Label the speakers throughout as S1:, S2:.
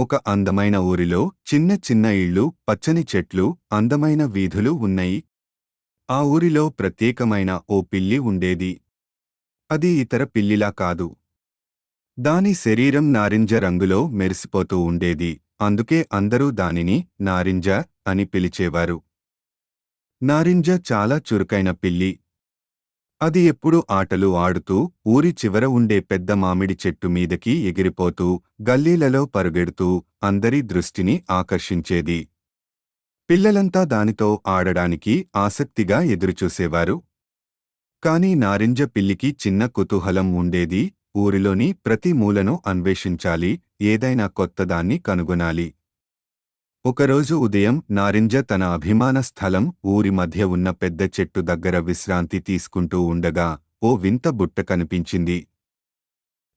S1: ఒక అందమైన ఊరిలో చిన్న చిన్న ఇళ్ళు పచ్చని చెట్లు అందమైన వీధులు ఉన్నాయి. ఆ ఊరిలో ప్రత్యేకమైన ఓ పిల్లి ఉండేది. అది ఇతర పిల్లిలా కాదు. దాని శరీరం నారింజ రంగులో మెరిసిపోతూ ఉండేది. అందుకే అందరూ దానిని నారింజ అని పిలిచేవారు. నారింజ చాలా చురుకైన పిల్లి. అది ఎప్పుడు ఆటలు ఆడుతూ ఊరి చివర ఉండే పెద్ద మామిడి చెట్టు మీదకి ఎగిరిపోతూ గల్లీలలో పరుగెడుతూ అందరి దృష్టిని ఆకర్షించేది. పిల్లలంతా దానితో ఆడడానికి ఆసక్తిగా ఎదురుచూసేవారు. కాని నారింజ పిల్లికి చిన్న కుతూహలం ఉండేది ఊరిలోని ప్రతి మూలను అన్వేషించాలి ఏదైనా కొత్తదాన్ని కనుగొనాలి. ఒకరోజు ఉదయం నారింజ తన అభిమాన స్థలం ఊరి మధ్య ఉన్న పెద్ద చెట్టు దగ్గర విశ్రాంతి తీసుకుంటూ ఉండగా ఓ వింత బుట్ట కనిపించింది.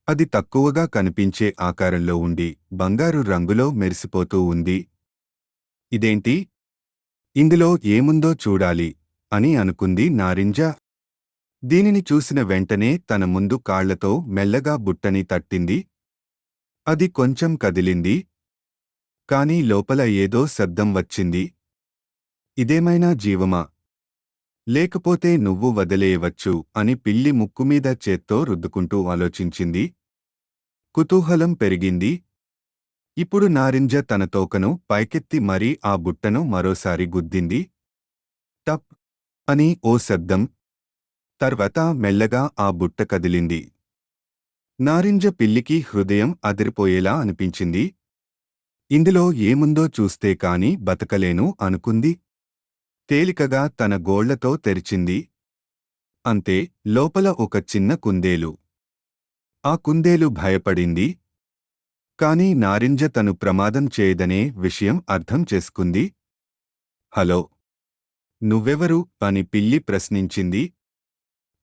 S1: అది తక్కువగా కనిపించే ఆకారంలో ఉండి బంగారు రంగులో మెరిసిపోతూ ఉంది. ఇదేంటి? ఇందులో ఏముందో చూడాలి అని అనుకుంది నారింజ. దీనిని చూసిన వెంటనే తన ముందు కాళ్ళతో మెల్లగా బుట్టని తట్టింది. అది కొంచెం కదిలింది. కాని లోపల ఏదో శబ్దం వచ్చింది. ఇదేమైనా జీవమా? లేకపోతే నువ్వు వదిలేయవచ్చు అని పిల్లి ముక్కుమీద చేత్తో రుద్దుకుంటూ ఆలోచించింది. కుతూహలం పెరిగింది. ఇప్పుడు నారింజ తన తోకను పైకెత్తి మరీ ఆ బుట్టను మరోసారి గుద్దింది. టప్! అని ఓ శబ్దం. తర్వాత మెల్లగా ఆ బుట్ట కదిలింది. నారింజ పిల్లికి హృదయం అదిరిపోయేలా అనిపించింది. ఇందులో ఏముందో చూస్తే కాని బతకలేను అనుకుంది. తేలికగా తన గోళ్ళతో తెరిచింది. అంతే లోపల ఒక చిన్న కుందేలు. ఆ కుందేలు భయపడింది. కాని నారింజ తను ప్రమాదం చేయదనే విషయం అర్థం చేసుకుంది. హలో నువ్వెవరు? అని పిల్లి ప్రశ్నించింది.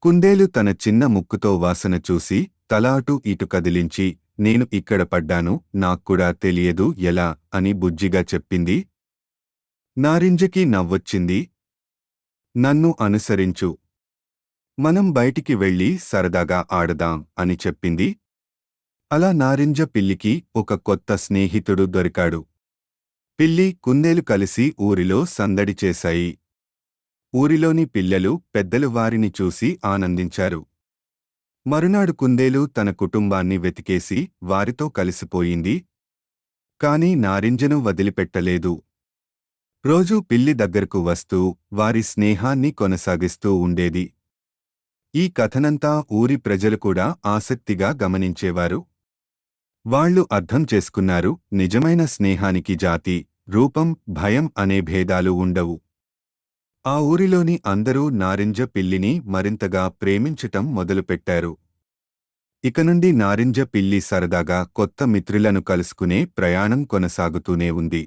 S1: కుందేలు తన చిన్న ముక్కుతో వాసన చూసి తల అటు ఇటు కదిలించి నేను ఇక్కడ పడ్డాను నాక్కూడా తెలియదు ఎలా? అని బుజ్జిగా చెప్పింది. నారింజకి నవ్వొచ్చింది. నన్ను అనుసరించు. మనం బయటికి వెళ్ళి సరదాగా ఆడదాం అని చెప్పింది. అలా నారింజ పిల్లికి ఒక కొత్త స్నేహితుడు దొరికాడు. పిల్లి కుందేలు కలిసి ఊరిలో సందడి చేశాయి. ఊరిలోని పిల్లలు పెద్దలు వారిని చూసి ఆనందించారు. మరునాడు కుందేలు తన కుటుంబాన్ని వెతికేసి వారితో కలిసిపోయింది. కాని నారింజను వదిలిపెట్టలేదు. రోజూ పిల్లి దగ్గరకు వస్తూ వారి స్నేహాన్ని కొనసాగిస్తూ ఉండేది. ఈ కథనంతా ఊరి ప్రజలు కూడా ఆసక్తిగా గమనించేవారు. వాళ్ళు అర్థం చేసుకున్నారు నిజమైన స్నేహానికి జాతి రూపం భయం అనే భేదాలు ఉండవు. ఆ ఊరిలోని అందరూ నారింజ పిల్లిని మరింతగా ప్రేమించటం మొదలుపెట్టారు. ఇక నుండి నారింజ పిల్లి సరదాగా కొత్త మిత్రులను కలుసుకునే ప్రయాణం కొనసాగుతూనే ఉంది.